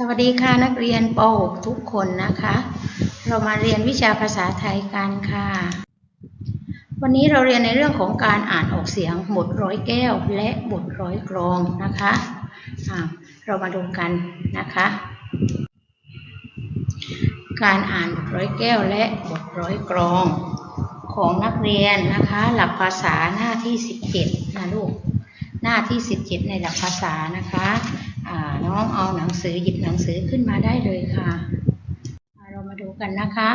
สวัสดีค่ะนักเรียนป .6 ทุกคนนะคะ เรามาเรียนวิชาภาษาไทยกันค่ะ วันนี้เราเรียนในเรื่องของการอ่านออกเสียงบทร้อยแก้ว และบทร้อยกรองนะคะอ่าเรามาดูกันนะคะ การอ่านบทร้อยแก้วและบทร้อยกรองของนักเรียนนะคะ หลักภาษาหน้าที่ 17นะลูกหน้าที่ 17 ในหลักภาษานะคะ น้องเอาหนังสือหยิบหนังสือขึ้นมาได้เลยค่ะ เรามาดูกันนะคะ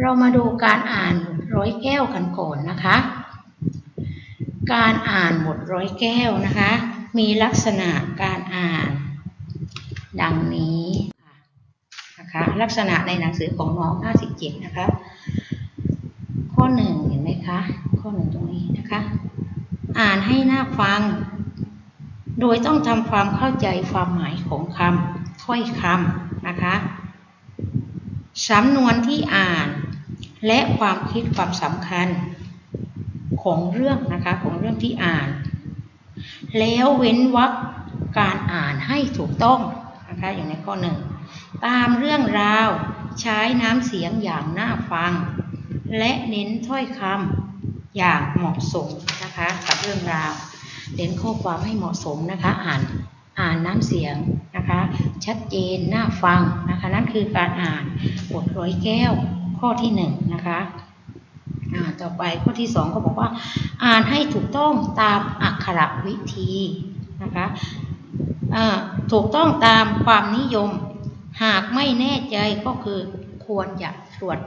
เรามาดูการอ่านร้อยแก้วกันก่อนนะคะ การอ่านบทร้อยแก้วนะคะ มีลักษณะการอ่าน ดังนี้นะคะลักษณะในหนังสือของน้อง 57 นะคะ ข้อหนึ่งเห็นไหมคะ ข้อหนึ่งตรงนี้นะคะ อ่านให้น่าฟัง โดยต้องทำความเข้าใจความหมายของคำถ้อยคำนะคะสำนวนที่อ่าน และความคิดความสำคัญของเรื่องนะคะของเรื่องที่อ่าน แล้วเว้นวรรคการอ่านให้ถูกต้องนะคะอย่างในข้อหนึ่งตามเรื่องราวใช้น้ำเสียงอย่างน่าฟัง และเน้นถ้อยคำอย่างเหมาะสมนะคะกับเรื่องราว เน้นข้อความให้เหมาะสมนะคะ อ่านอ่านน้ำเสียงนะคะ ชัดเจนน่าฟังนะคะ นั่นคือการอ่านบทร้อยแก้วข้อที่หนึ่งนะคะต่อไปข้อที่สองก็บอกว่า อ่านให้ถูกต้องตามอักขระวิธีนะคะถูกต้องตามความนิยม หากไม่แน่ใจก็คือควรจะตรวจ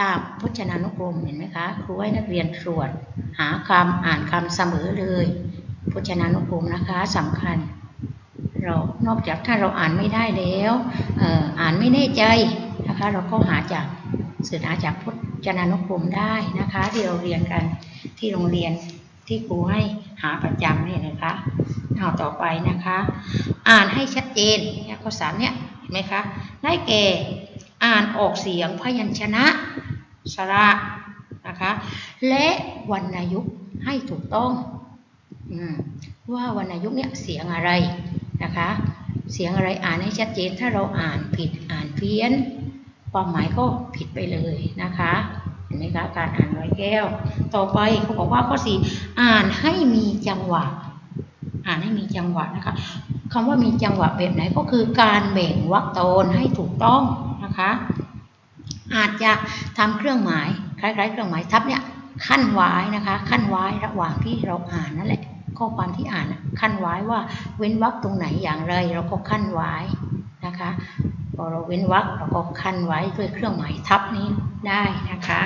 ตามพจนานุกรมเห็นไหมคะครูให้นักเรียนตรวจหาคำอ่านคำเสมอเลย พจนานุกรมนะคะสำคัญ เรานอกจากถ้าเราอ่านไม่ได้แล้วอ่ออ่านไม่แน่ใจนะคะ เราก็หาจากสื่อหาจากพจนานุกรมได้นะคะ ที่เราเรียนกันที่โรงเรียนที่ครูให้หาประจำเนี่ยนะคะเอาต่อไปนะคะ อ่านให้ชัดเจนเนี่ยข้อสามเนี่ยเห็นไหมคะได้แก่อ่านออกเสียงพยัญชนะสระนะคะ และวรรณยุกต์ให้ถูกต้อง ว่าวรรณยุกต์เนี่ยเสียงอะไรนะคะ เสียงอะไรอ่านให้ชัดเจน ถ้าเราอ่านผิดอ่านเพี้ยน ความหมายก็ผิดไปเลยนะคะเห็นไหมคะการอ่านร้อยแก้ว ต่อไปเขาบอกว่าข้อสี่อ่านให้มีจังหวะ อ่านให้มีจังหวะนะคะคำว่ามีจังหวะแบบไหนก็คือการแบ่งวรรคโตนให้ถูกต้องนะคะ อาจจะทำเครื่องหมายคล้ายๆ เครื่องหมายทับเนี่ยขั้นไว้นะคะ ขั้นไว้ระหว่างที่เราอ่านนั่นแหละ ข้อความที่อ่านขั้นไว้ว่าเว้นวรรคตรงไหนอย่างไร เราก็ขั้นไว้นะคะพอเราเว้นวรรคเราก็ขั้นไว้ด้วยเครื่องหมายทับนี้ได้นะคะ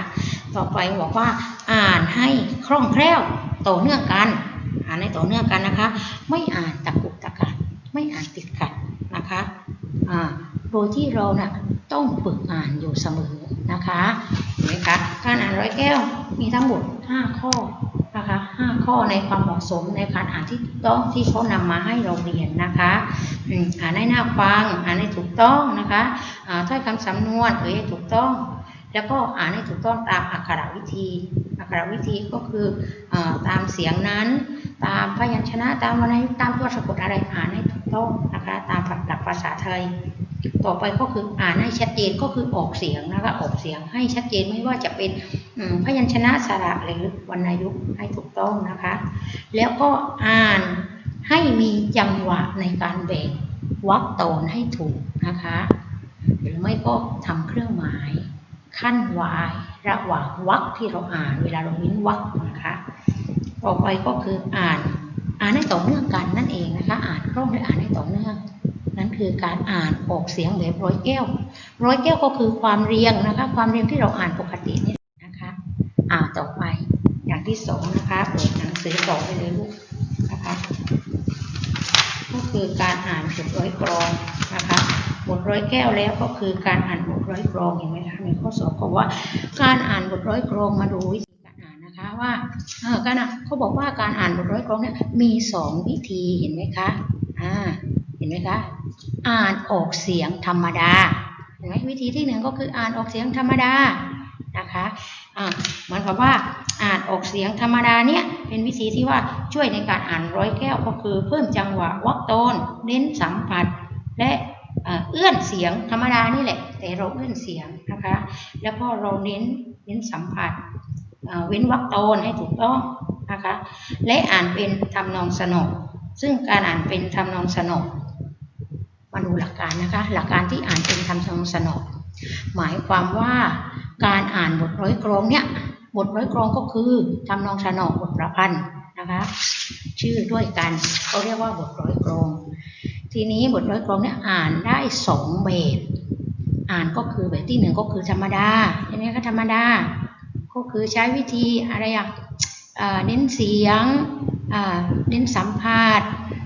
ต่อไปบอกว่าอ่านให้คล่องแคล่วต่อเนื่องกัน อ่านให้ต่อเนื่องกันนะคะ ไม่อ่านตะกุกตะกักไม่อ่านติดขัดนะคะอ่าโดยที่เราน่ะต้องฝึกอ่านอยู่เสมอนะคะเห็นไหมคะการอ่านร้อยแก้วมีทั้งหมด 5 ข้อ นะคะ5ข้อในความเหมาะสมในการอ่านที่ถูกต้องที่เขานำมาให้เราเรียนนะคะอ่านให้น่าฟังอ่านให้ถูกต้องนะคะอ่าถ้อยคำสำนวนเอ่ยให้ถูกต้อง แล้วก็อ่านให้ถูกต้องตามอักขรวิธีอักขรวิธีก็คืออตามเสียงนั้น ตามพยัญชนะตามวรรณยุกต์ตามตัวสะกดอะไรอ่านให้ถูกต้องนะคะตามหลักภาษาไทย ต่อไปก็คืออ่านให้ชัดเจนก็คือออกเสียงนะคะออกเสียงให้ชัดเจนไม่ว่าจะเป็นพยัญชนะสระหรือวรรณยุกต์ให้ถูกต้องนะคะ แล้วก็อ่านให้มีจังหวะในการแบ่งวรรคตอนให้ถูกนะคะ หรือไม่ก็ทำเครื่องหมายขั้นวายระหว่างวรรคที่เราอ่านเวลาเราเว้นวรรคนะคะต่อไปก็คืออ่านอ่านให้ต่อเนื่องกันนั่นเองนะคะ อ่านคล่องและอ่านให้ต่อเนื่อง นั่นคือการอ่านออกเสียงแบบร้อยแก้ว ร้อยแก้วก็คือความเรียงนะคะ ความเรียงที่เราอ่านปกตินี่นะคะอ่าต่อไปอย่างที่สองนะคะเปิดหนังสือต่อไปเลยลูกนะคะก็คือการอ่านบทร้อยกรองนะคะบทร้อยแก้วแล้วก็คือการอ่านบทร้อยกรองเห็นไหมคะในข้อสอบเขาว่าการอ่านบทร้อยกรองมาดูวิธีการอ่านนะคะว่าเออการอะเขาบอกว่าการอ่านบทร้อยกรองเนี่ยมีสองวิธีเห็นไหมคะอ่าเห็นไหมคะ อ่านออกเสียงธรรมดาเห็นไหมวิธีที่หนึ่งก็คืออ่านออกเสียงธรรมดานะคะอ่าเหมือนกับว่าอ่านออกเสียงธรรมดาเนี่ยเป็นวิธีที่ว่าช่วยในการอ่านร้อยแก้วก็คือเพิ่มจังหวะวรรคโตนเน้นสัมผัส และเอื้อนเสียงธรรมดานี่แหละ แต่เราเอื้อนเสียงนะคะ แล้วก็เราเน้นเน้นสัมผัสเว้นวรรคตนให้ถูกต้องนะคะ และอ่านเป็นทำนองสนอซึ่งการอ่านเป็นทำนองสนอ มาดูหลักการนะคะ หลักการที่อ่านเป็นทำนองสนอหมายความว่าการอ่านบทร้อยกรองเนี่ยบทร้อยกรองก็คือทำนองสนอบทประพันธ์นะคะ ชื่อด้วยกันเขาเรียกว่าบทร้อยกรอง ทีนี้บทร้อยกรองเนี่ยอ่านได้สองแบบอ่านก็คือแบบที่หนึ่งก็คือธรรมดาใช่ไหมคะธรรมดา ก็คือใช้วิธีอะไรอะเน้นเสียงเน้นสัมผัส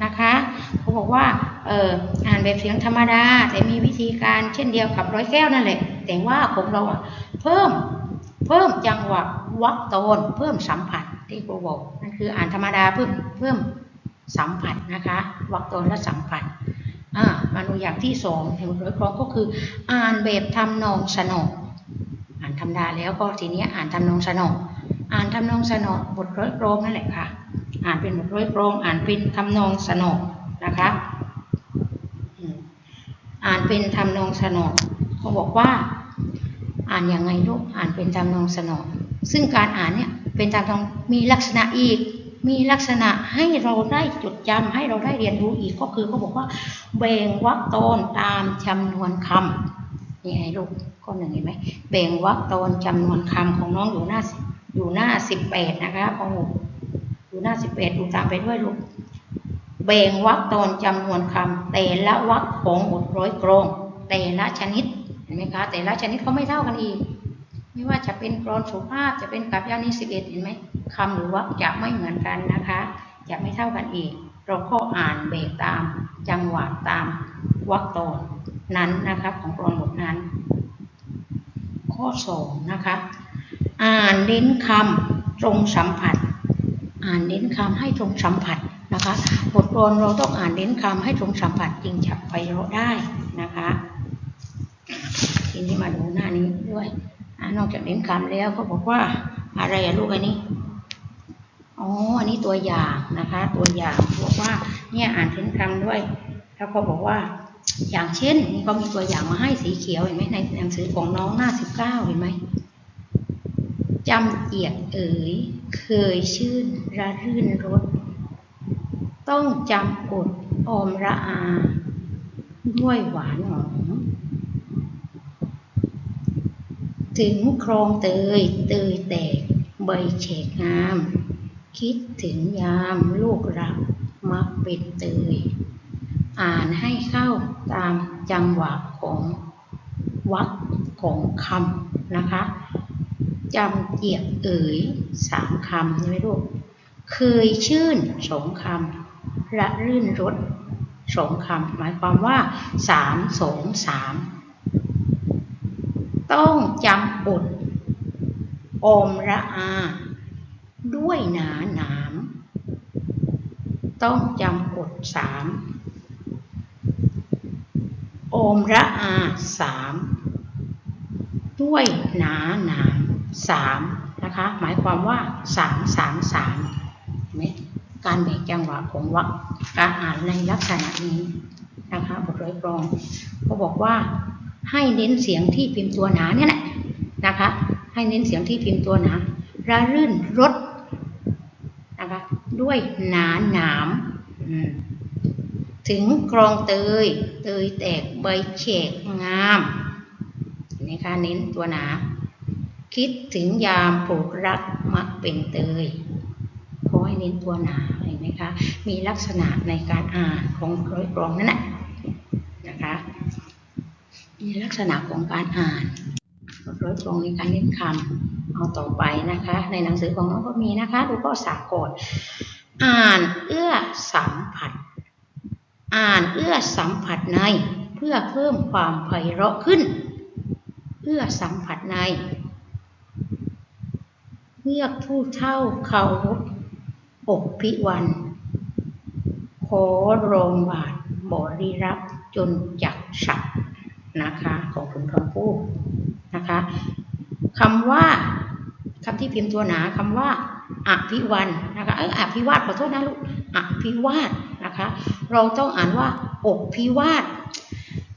นะคะเขาบอกว่า เอออ่านแบบเสียงธรรมดา แต่มีวิธีการเช่นเดียวกับร้อยแก้วนั่นแหละ แต่ว่าของเราอะเพิ่มเพิ่มจังหวะวรรคโตนเพิ่มสัมผัสที่ครูบอกนั่นคืออ่านธรรมดาเพิ่มเพิ่มสัมผัสนะคะวรรคโตนและสัมผัสอ่ามาดูอย่างที่สองแห่งบร้อยกรองก็คืออ่านแบบทำนองสนออ่านธรรมดาแล้วก็ทีนี้อ่านทำนองสนออ่านทำนองสนอบทร้อยกรองนั่นแหละค่ะ อ่านเป็นบทร้อยกรองอ่านเป็นทำนองสนอนะคะ อ่านเป็นทำนองสนองเขาบอกว่า อ่านยังไงลูกอ่านเป็นทำนองสนอง ซึ่งการอ่านเนี่ยเป็นทำนองมีลักษณะอีก มีลักษณะให้เราได้จดจำให้เราได้เรียนรู้อีกก็คือเขาบอกว่าแบ่งวรรคตนตามจำนวนคำนี่ไงลูกข้อหนึ่งเห็นไหมแบ่งวรรคตนจำนวนคำของน้องอยู่หน้าอยู่หน้าสิบแปดนะคะของหนูอยู่หน้าสิบแปดดูตามไปด้วยลูก แบ่งวรรคโตนจำนวนคำแต่ละวรรคของบทร้อยกรอง แต่ละชนิดเห็นไหมคะ แต่ละชนิดก็ไม่เท่ากันอีก ไม่ว่าจะเป็นกรอนสุภาพจะเป็นกับยานิสิบเอ็ดเห็นไหมคำหรือวรรคจะไม่เหมือนกันนะคะ จะไม่เท่ากันอีก เราก็อ่านแบบตาม จังหวะตามวรรคตอนนั้นนะคะของกรอนบทนั้น ข้อสองนะคะ อ่านเน้นคำตรงสัมผัส อ่านเน้นคำให้ตรงสัมผัส นะคะบทกลอนเราต้องอ่านเน้นคำให้ตรงสัมผัสจึงจะไปเราะได้นะคะทีนี้มาดูหน้านี้ด้วยอนอกจากเน้นคำแล้วก็บอกว่าอะไรอะลูกอันนี้ อ๋อ อันนี้ตัวอย่างนะคะ ตัวอย่างบอกว่าเนี่ยอ่านเน้นคำด้วย แล้วก็บอกว่าอย่างเช่นนี่ก็มีตัวอย่างมาให้สีเขียวเห็นไหมในหนังสือของน้องหน้าสิบเก้าเห็นไหมจำเอียดเอ๋ยเคยชื่นระรื่นรส ต้องจำอดออมระอาด้วยหวานหอมถึงครองเตยเตยแตกใบเฉกงาม คิดถึงยามลูกรักมักเป็นเตย อ่านให้เข้าตามจังหวะของวรรคของคำนะคะจำเกียบเอ๋ยสามคำใช่ไหมลูก เคยชื่นสองคำ ระรื่นรสสองคำหมายความว่าสามสองสามต้องจำอดอมระอา ด้วยหนาหนาม ต้องจำอดสามอมระอาสามด้วยหนาหนามสามนะคะ หมายความว่าสามสามสามเห็นไหม การแบ่งจังหวะของวรรคการอ่านในลักษณะนี้นะคะบทร้อยกรองก็บอกว่าให้เน้นเสียงที่พิมพ์ตัวหนาเนี่ยแหละนะคะ ให้เน้นเสียงที่พิมพ์ตัวหนาระรื่นรสนะคะด้วยหนาหนามถึงกรองเตย เตยแตกใบเฉกงามนะคะเน้นตัวหนา คิดถึงยามปลูกรักมักเป็นเตย ให้เน้นตัวหนาเห็นไหมคะ มีลักษณะในการอ่านของร้อยกรองนั่นแหละนะคะ มีลักษณะของการอ่านร้อยกรองในการเน้นคำเอาต่อไปนะคะ ในหนังสือของน้องก็มีนะคะดูข้อสากดอ่านเอื้อสัมผัส อ่านเอื้อสัมผัสในเพื่อเพิ่มความไพเราะขึ้นเอื้อสัมผัสในเลือกผู้เท่าเคารพ อกพิวัน ขอโรงบาทบริรับจนจักสัตว์นะคะของคุณคำพูดนะคะคำว่าคำที่พิมพ์ตัวหนาคำว่าอภิวันนะคะเอออภิวาทขอโทษนะลูกอภิวาทนะคะ เราต้องอ่านว่าอกพิวาท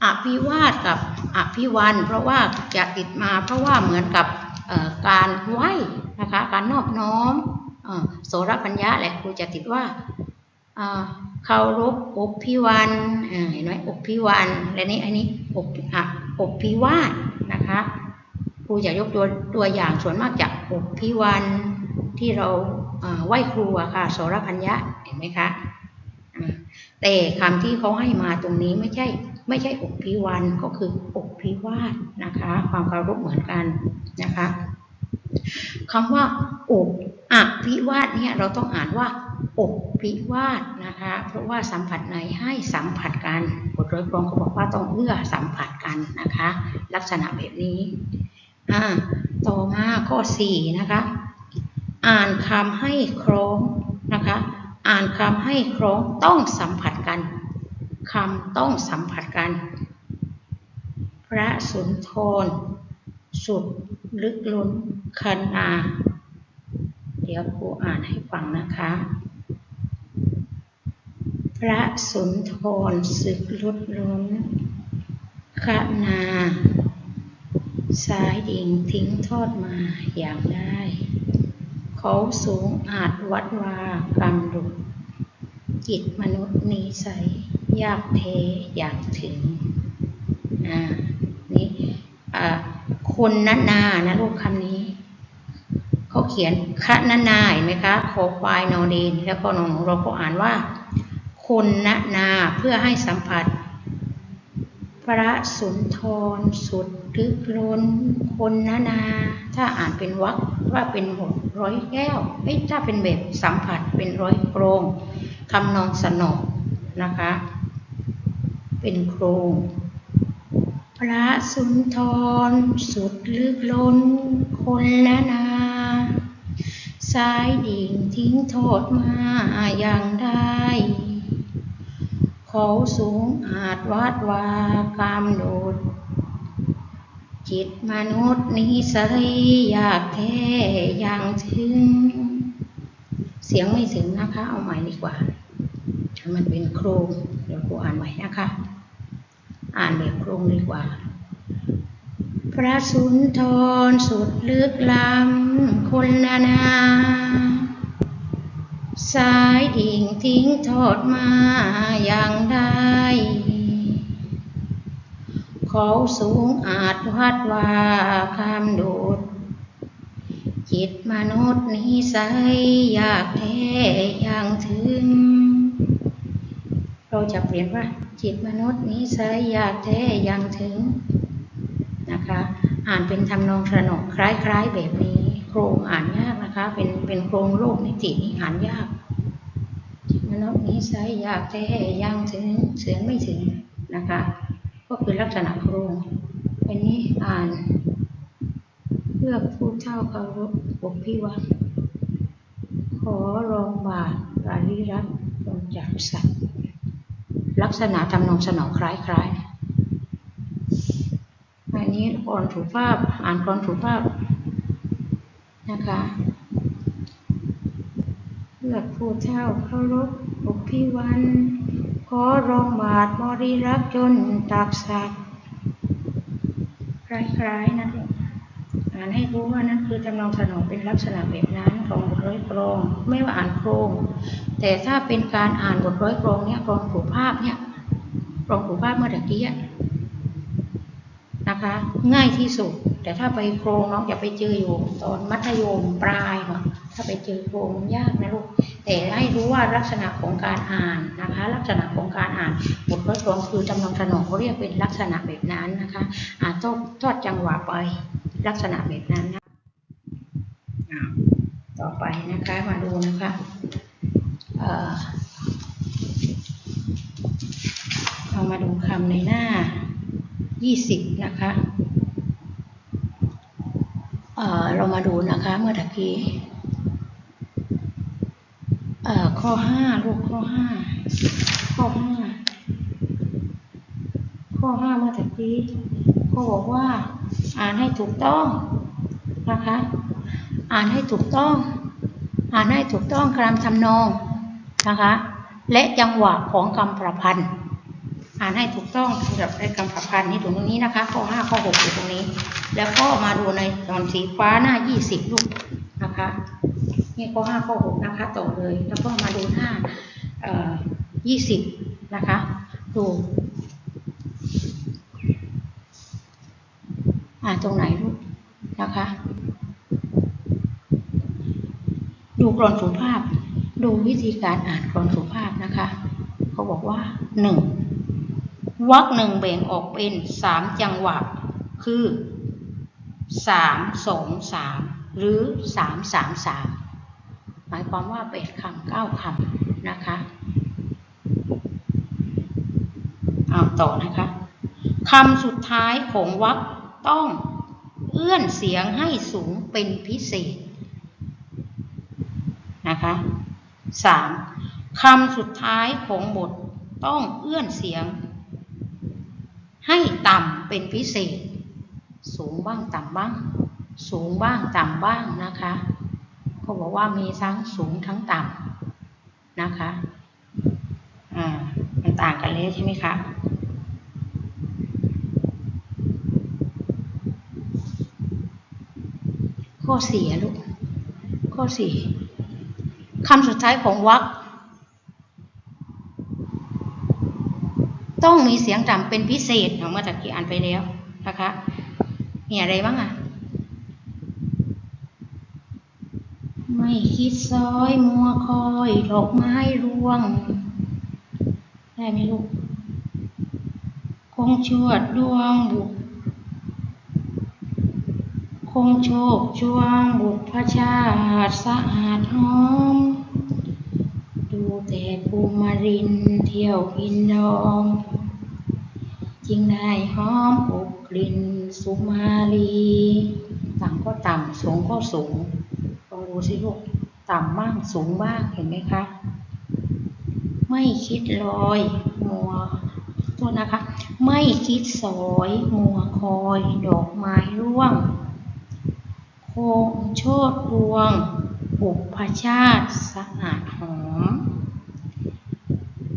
อภิวาทกับอภิวันเพราะว่าจะติดมาเพราะว่าเหมือนกับการไหวนะคะ การนอบน้อม โสรปัญญาแหละครูจะติดว่าเคารพอบพิวันเห็นไหมอบพิวันและนี่อันนี้อบอะอบพิวาทนะคะครูจะยกตัวตัวอย่างส่วนมากจากอบพิวันที่เราไหว้ครูอะค่ะโสรปัญญาเห็นไหมคะแต่คำที่เขาให้มาตรงนี้ไม่ใช่ไม่ใช่อกพิวันก็คืออกพิวาทนะคะ ความเคารพเหมือนกันนะคะ คำว่าอกอภิวาทเนี่ยเราต้องอ่านว่าอกพิวาทนะคะ เพราะว่าสัมผัสไหนให้สัมผัสกันบทร้อยกรองเขาบอกว่าต้องเอื้อสัมผัสกันนะคะ ลักษณะแบบนี้อ่าต่อมาข้อสี่นะคะ อ่านคำให้ครองนะคะ อ่านคำให้ครองต้องสัมผัสกันคำต้องสัมผัสกัน พระสุนทร สุดลึกล้นคันนาเดี๋ยวครูอ่านให้ฟังนะคะ พระสุนทรสึกลุดล้นคนา สายดิ่งทิ้งทอดมาอย่างได้ เขาสูงอาจวัดวากำดุดจิตมนุษย์นิสัยยากเทอยากถึง อ่า นี่ อ่า คนนานานะลูกคำนี้เขาเขียนคะนานาเห็นไหมคะคอควายนอเดนแล้วก็นอนหนูเราก็อ่านว่า คนนานาเพื่อให้สัมผัส พระสุนทรสุดลึกล้น คนนานา ถ้าอ่านเป็นวรรคว่าเป็นหกร้อยแก้วเอ้ถ้าเป็นแบบสัมผัสเป็นร้อยโครงทำนองสนอนะคะ เป็นโครง พระสุนทร สุดลึกล้น คนละนา สายดิ่งทิ้งโทษมาอย่างได้ เขาสูงอาจวาดวากามโดด จิตมนุษย์นิสัยอยากแท้อย่างถึง เสียงไม่ถึงนะคะ เอาใหม่ดีกว่า มันเป็นโครงเดี๋ยวครูอ่านใหม่นะคะ อ่านแบบโครงดีกว่า พระสุนทรสุดลึกล้ำคนละนาสายดิ่งทิ้งทอดมาอย่างได้เขาสูงอาจวัดว่าคำโดด จิตมนุษย์นิสัยอยากแท้อย่างถึง เราจะเปลี่ยนว่า จิตมนุษย์นิสัยอยากแท้ย่างถึงนะคะ อ่านเป็นทำนองสนองคล้ายๆแบบนี้ โครงอ่านยากนะคะ เป็นเป็นโครงโลกนิตินี่อ่านยาก จิตมนุษย์นิสัยอยากแท้ย่างถึงเสียงไม่ถึงนะคะ ก็คือลักษณะโครงอันนี้อ่านเพื่อผู้เท่าเคารพปกพิวัตขอรองบาทราริรักลงจากสัตว์ ลักษณะทำนองสนองคล้ายๆอันนี้กรถูกภาพอ่านกรถูกภาพนะคะเพื่อผู้เท่าเคารพปกพิวัน ขอรองบาทบริรักจนตากสัตว์คล้ายๆนั่นเองอ่านให้รู้ว่านั่นคือจำลองสนองเป็นลักษณะแบบนั้นของบทร้อยกรอง ไม่ว่าอ่านโครง แต่ถ้าเป็นการอ่านบทร้อยกรองเนี่ยกรองผูกภาพเนี่ยกรองผูกภาพเมื่อตะกี้นะคะ ง่ายที่สุด แต่ถ้าไปโครงน้องจะไปเจออยู่ตอนมัธยมปลายเนาะถ้าไปเจอโครงยากนะลูกแต่ให้รู้ว่าลักษณะของการอ่านนะคะ ลักษณะของการอ่านบทร้อยกรองคือจำลองสนองเขาเรียกเป็นลักษณะแบบนั้นนะคะอ่านทอดทอดจังหวะไปลักษณะแบบนั้นนะต่อไปนะคะมาดูนะคะ เรามาดูคำในหน้า 20 นะคะเเรามาดูนะคะเมื่อตะกี้เอ่อข้อ 5 ลูกข้อ 5 ข้อ 5 ข้อ 5 เมื่อตะกี้เขาบอกว่าอ่านให้ถูกต้องนะคะ อ่านให้ถูกต้อง อ่านให้ถูกต้องคำทำนอง นะคะ และจังหวะของคำประพันธ์ อ่านให้ถูกต้องสำหรับในคำผักพันนี่ตรงนี้นะคะข้อห้าข้อหกอยู่ตรงนี้ แล้วก็มาดูในตอนสีฟ้าหน้ายี่สิบลูกนะคะนี่ข้อห้าข้อหกนะคะต่อเลย แล้วก็มาดูหน้ายี่สิบนะคะ ดูอ่านตรงไหนลูกนะคะ ดูกรอนสุภาพ ดูวิธีการอ่านกรอนสุภาพนะคะเขาบอกว่าหนึ่งวรรคหนึ่งแบ่งออกเป็นสามจังหวะ คือสามสองสามหรือสามสามสามหมายความว่าแปดคำเก้าคำนะคะเอาต่อนะคะคำสุดท้ายของวรรคต้องเอื้อนเสียงให้สูงเป็นพิเศษนะคะ สามคำสุดท้ายของบทต้องเอื้อนเสียง ให้ต่ำเป็นพิเศษ สูงบ้างต่ำบ้าง สูงบ้างต่ำบ้างนะคะเขาบอกว่ามีทั้งสูงทั้งต่ำนะคะอ่ามันต่างกันเลยใช่ไหมคะข้อสี่ลูกข้อสี่ คำสุดท้ายของวรรคต้องมีเสียงต่ำเป็นพิเศษเอาเมื่อตะกี้อ่านไปแล้วนะคะมีอะไรบ้างอะ ไม่คิดซอยมัวคอยดอกไม้ร่วง ได้ไหมลูก คงชวดดวงบุก งโชคช่วงบุพชาติสะอาดหอม ดูแต่ภูมารินเที่ยวกินดอง จึงได้หอมอบกลิ่นสุมาลีต่ำก็ต่ำสูงก็สูงลองดูสิลูกต่ำบ้างสูงบ้างเห็นไหมคะ ไม่คิดลอยมัวโทษนะคะ ไม่คิดสอยมัวคอย ดอกไม้ร่วง คงโชดดวง บุพชาติสะอาดหอม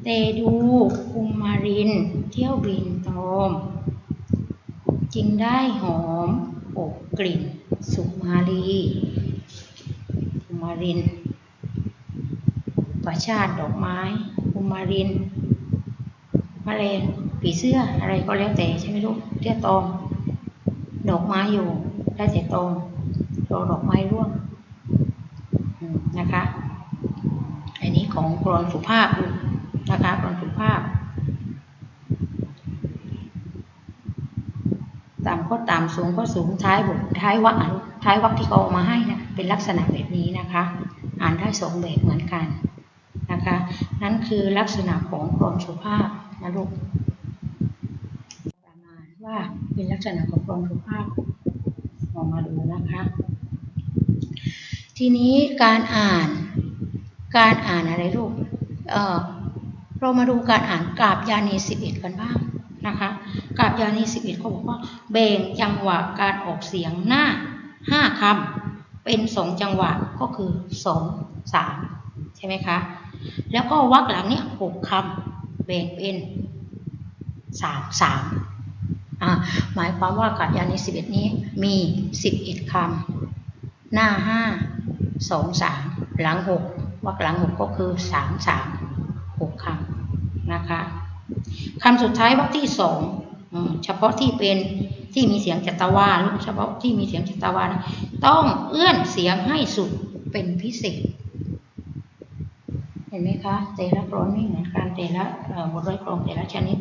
เตดูคุมมาริน เที่ยวบินตอมจึงได้หอมอบกลิ่น สุมาลีคุมารินประชาติดอกไม้คุมารินมแมลงผีเสื้ออะไรก็แล้วแต่ใช่ไหมลูกเที่ยวตอมดอกไม้อยู่ ได้แต่ตอม รอดอกไม้ร่วงนะคะ อันนี้ของกรอนสุภาพนะคะกรอนสุภาพต่ำก็ต่ำสูงก็สูงท้ายบทท้ายวรรคอะท้ายวรรคที่เขาเอามาให้นะเป็นลักษณะแบบนี้นะคะ อ่านได้สองแบบเหมือนกันนะคะ นั่นคือลักษณะของกรอนสุภาพนะลูกประมาณว่าเป็นลักษณะของกรอนสุภาพลองมาดูนะคะ ทีนี้การอ่าน การอ่านอะไรลูกเออเรามาดูการอ่านกาบยานีสิบเอ็ดกันบ้างนะคะกาบยานีสิบเอ็ดเขาบอกว่าแบ่งจังหวะการออกเสียงหน้าห้าคำเป็นสองจังหวะก็คือสองสามใช่ไหมคะ แล้วก็วรรคหลังเนี้ยหกคำแบ่งเป็นสามสามหมายความว่ากัดยาในสิบเอ็ดนี้มีสิบเอ็ดคำ หน้าห้า สองสามหลังหกวรรคหลังหกก็คือสามสามหกคำนะคะคำสุดท้ายวรรคที่สองเฉพาะที่เป็นที่มีเสียงจัตวาหรือเฉพาะที่มีเสียงจัตวานะต้องเอื้อนเสียงให้สุดเป็นพิเศษ เห็นไหมคะแต่ละกรอนไม่เหมือนกันแต่ละบทร้อยกรองแต่ละชนิด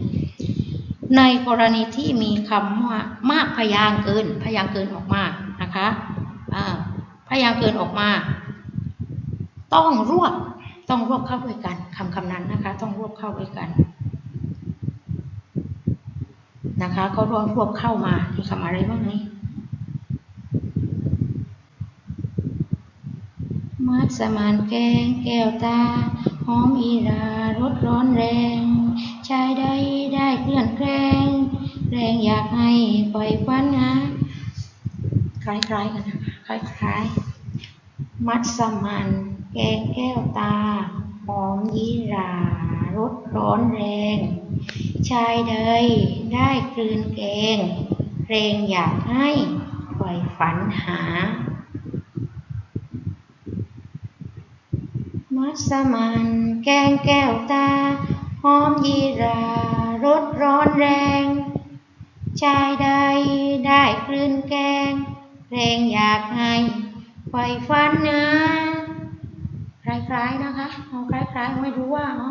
ในกรณีที่มีคำว่ามากพยางเกินพยางเกินออกมานะคะอ่า พยางค์เกินออกมา ต้องรวบต้องรวบเข้าด้วยกันคำคำนั้นนะคะ ต้องรวบเข้าด้วยกันนะคะก็รวบรวบเข้ามามีคำอะไรบ้างนี้มัดสมานแกงแก้วตาหอมอีรารสร้อนแรงชายใดได้เคลื่อนแกล้งแรงอยากให้ปล่อยควันนะคล้ายๆกันนะ คล้ายๆ มัสมันแกงแก้วตา หอมยีรารสร้อนแรง ชายใดได้กลืนเกงเกรงอยากให้ไฝ่ฝันหา มัสมันแกงแก้วตา หอมยีรารสร้อนแรง ชายใดได้กลืนแกง เกรงอยากให้ไฟฟันนะคล้ายๆนะคะเอาคล้ายๆไม่รู้ว่าอ๋อ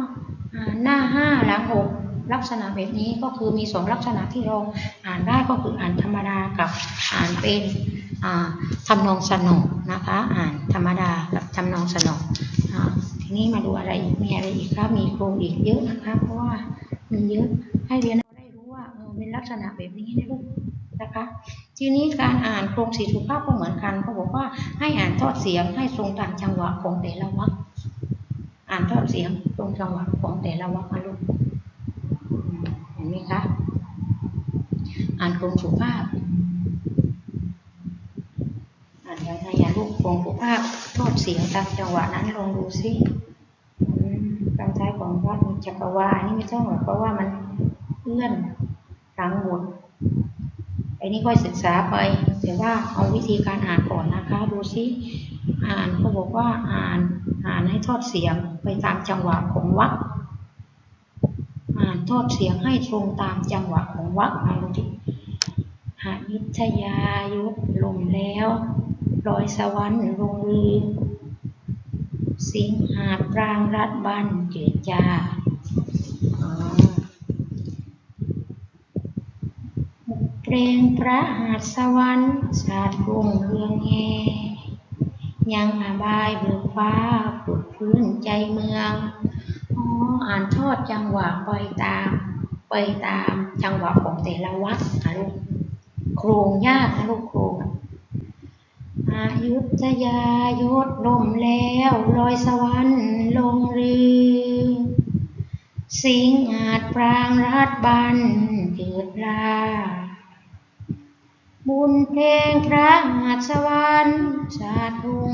หน้าห้าหลังหกลักษณะแบบนี้ก็คือมีสองลักษณะที่เราอ่านได้ก็คืออ่านธรรมดากับอ่านเป็นอ่าทำนองสนองนะคะ อ่านธรรมดากับทำนองสนองทีนี้มาดูอะไรอีกมีอะไรอีกครับมีโครงอีกเยอะนะคะเพราะว่ามีเยอะให้เรียน เป็นลักษณะแบบนี้นะลูกนะคะทีนี้การอ่านโครงสี่สุภาพก็เหมือนกันเขาบอกว่าให้อ่านทอดเสียงให้ตรงตามจังหวะของแต่ละวรรคอ่านทอดเสียงตรงจังหวะของแต่ละวรรคลูกเห็นไหมคะอ่านโครงสุภาพ อ่านยังไงอะลูกโครงสุภาพทอดเสียงตามจังหวะนั้นลองดูสิอืมคำท้ายของวัดมีจักรวาลอันนี้ไม่ต้องหรอกเพราะว่ามันเลื่อน หลังหมดไอ้นี่ค่อยศึกษาไป แต่ว่าเอาวิธีการอ่านก่อนนะคะ ดูซิอ่านเขาบอกว่าอ่านอ่านให้ทอดเสียงไปตามจังหวะของวรรคอ่านทอดเสียงให้ตรงตามจังหวะของวรรคอ่าดูดิหายุทยายุทธลมแล้วลอยสวรรค์ลงลืมสิงหาปรางรัดบันเจจาอ๋อ เกรงพระหัสวรรค์ศาสตร์รุ่งเรืองแงยังอาบายเบิกฟ้าปลุกพื้นใจเมืองอ๋ออ่านทอดจังหวะไปตาม ไปตามจังหวะของแต่ละวัดนะลูกโครงยากนะลูกโครงอายุทยายศลมแล้วลอยสวรรค์ลงเรือสิงห์อาจปรางรัดบันเกิดลา บุญเพลงพระหัสวรรค์ชาติุง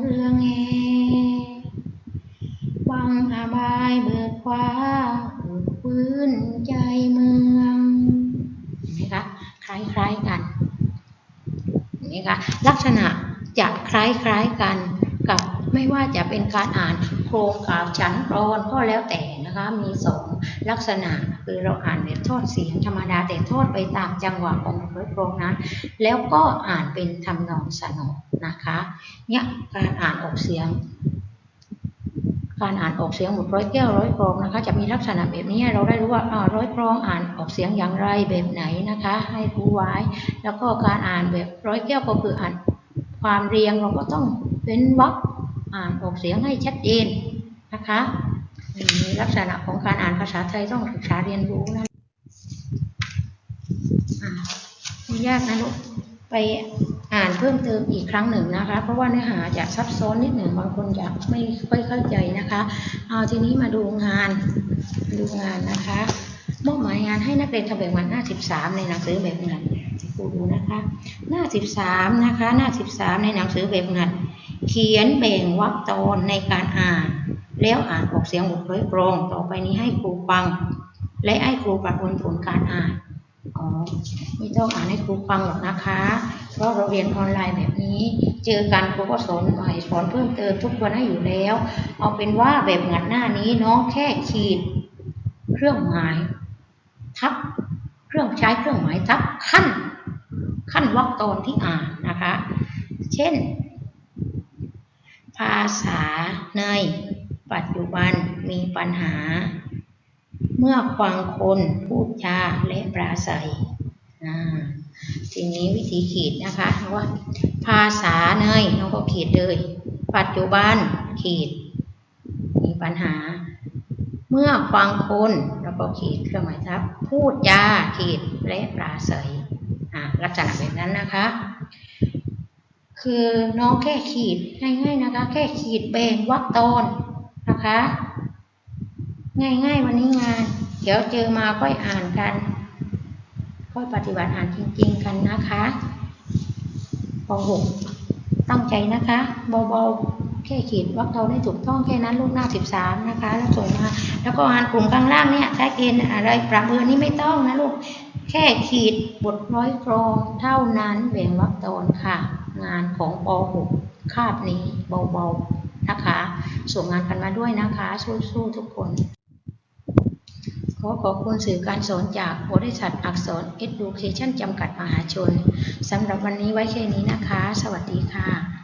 เรืองเอวังอาบายเบิกฟ้าปลุกฟื้นใจเมืองเห็นไหมคะคล้ายๆกันเห็นไหมคะลักษณะจะคล้ายๆกันกับไม่ว่าจะเป็นการอ่านโครงกาวชั้นกรอนก็แล้วแต่นะคะมีสองลักษณะ คือเราอ่านแบบทอดเสียงธรรมดาแต่ทอดไปตามจังหวะของโครงนั้น แล้วก็อ่านเป็นทำนองสนองนะคะเนี่ยการอ่านออกเสียง การอ่านออกเสียงหมดร้อยแก้วร้อยกรองนะคะ จะมีลักษณะแบบนี้เราได้รู้ว่าอ่าร้อยกรองอ่านออกเสียงอย่างไรแบบไหนนะคะ ให้รู้ไว้ แล้วก็การอ่านแบบร้อยแก้วก็คืออ่านความเรียงเราก็ต้องเป็นวรรคอ่านออกเสียงให้ชัดเจนนะคะ ลักษณะของการอ่านภาษาไทยต้องศึกษาเรียนรู้นะอ่าไม่ยากนะลูกไปอ่านเพิ่มเติมอีกครั้งหนึ่งนะคะ เพราะว่าเนื้อหาจะซับซ้อนนิดหนึ่งบางคนจะไม่ค่อยเข้าใจนะคะเอาทีนี้มาดูงานดูงานนะคะมอบหมายงานให้นักเรียนทำแบบงานหน้า 13 ในหนังสือแบบงานที่ครูดูนะคะ หน้า 13 นะคะ หน้า 13 ในหนังสือแบบงานเขียนแบ่งวรรคตอนในการอ่าน แล้วอ่านออกเสียงบทร้อยกรอง ต่อไปนี้ให้ครูฟัง และให้ครูประมวลผลการอ่านอ๋อไม่ต้องอ่านให้ครูฟังหรอกนะคะ เพราะเราเรียนออนไลน์แบบนี้ เจอกันครูก็สอนใหม่สอนเพิ่มเติมทุกวันให้อยู่แล้ว เอาเป็นว่าแบบงัดหน้านี้น้องแค่ขีด เครื่องหมาย ทับ เครื่องใช้เครื่องหมายทับขั้น ขั้นวรรคตอนที่อ่านนะคะ เช่น ภาษาใน ปัจจุบันมีปัญหา เมื่อฟังคนพูดจาและปราศัยอ่าทีนี้วิธีขีดนะคะว่า ภาษาเนยเราก็ขีดเลย ปัจจุบันขีด มีปัญหา เมื่อฟังคนเราก็ขีดเครื่องหมายทับพูดจาขีดและปราศัยอ่าลักษณะแบบนั้นนะคะ คือน้องแค่ขีดง่ายๆนะคะ แค่ขีดแบ่งวรรคตอน คะ ง่ายๆวันนี้งาน เดี๋ยวเจอมาค่อยอ่านกัน ค่อยปฏิบัติอ่านจริง ๆ กันนะคะป .6 ตั้งใจนะคะเบาๆแค่ขีดวรรคโทได้ถูกต้องแค่นั้นลูกหน้า 13 นะคะ แล้วส่งมา แล้วก็งานกลุ่มข้างล่างเนี่ยใช้เกณฑ์อะไรประเมินนี่ไม่ต้องนะลูกแค่ขีดบทร้อยกรองเท่านั้นแบ่งวรรคตอนค่ะ งานของป .6 คาบนี้เบาๆนะคะ ส่งงานกันมาด้วยนะคะ สู้ๆทุกคน ขอขอบคุณสื่อการสอนจากบริษัทอักษร Education จำกัดมหาชนสำหรับวันนี้ไว้แค่นี้นะคะ สวัสดีค่ะ